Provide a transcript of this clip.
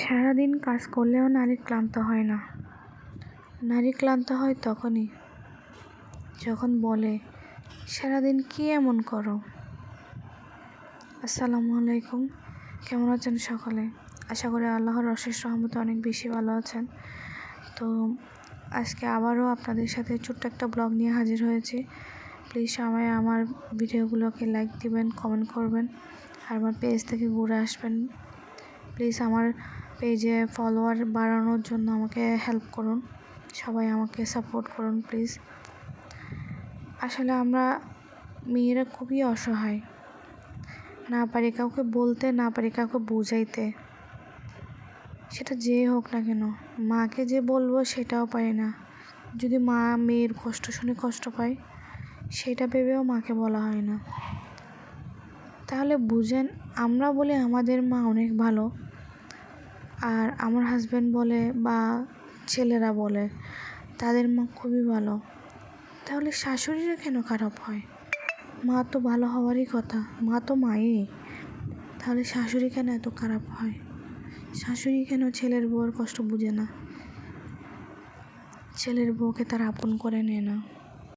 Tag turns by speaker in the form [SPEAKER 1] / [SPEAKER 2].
[SPEAKER 1] সারাদিন কাজ করলেও নারী ক্লান্ত হয় না। নারী ক্লান্ত হয় তখনই যখন বলে, সারাদিন কী এমন করো? আসসালামু আলাইকুম। কেমন আছেন সকলে? আশা করি আল্লাহর অশেষ রহমতে অনেক বেশি ভালো আছেন। তো আজকে আবারও আপনাদের সাথে ছোট্ট একটা ব্লগ নিয়ে হাজির হয়েছি। প্লিজ সবাই আমার ভিডিওগুলোকে লাইক দিবেন, কমেন্ট করবেন, আর আমার পেজ থেকে ঘুরে আসবেন। প্লিজ আমার পেজে ফলোয়ার বাড়ানোর জন্য আমাকে হেল্প করুন। সবাই আমাকে সাপোর্ট করুন প্লিজ আসলে আমরা মেয়েরা খুবই অসহায়। না পারি কাউকে বলতে, না পারি কাউকে বুঝাইতে। সেটা যে হোক না কেন, মাকে যে বলব সেটাও পারি না। যদি মা মেয়ের কষ্ট শুনে কষ্ট পায়, সেটা ভেবেও মাকে বলা হয় না। তাহলে বুঝেন, আমরা বলি আমাদের মা অনেক ভালো। আর আমার হাজব্যান্ড বলে বা ছেলেরা বলে, তাদের মা খুবই ভালো। তাহলে শাশুড়িরা কেন খারাপ হয়? মা তো ভালো হওয়ারই কথা, মা তো মাই তাহলে শাশুড়ি কেন এত খারাপ হয়? শাশুড়ি কেন ছেলের বউয়ের কষ্ট বুঝে না? ছেলের বউকে তার আপন করে নেয় না।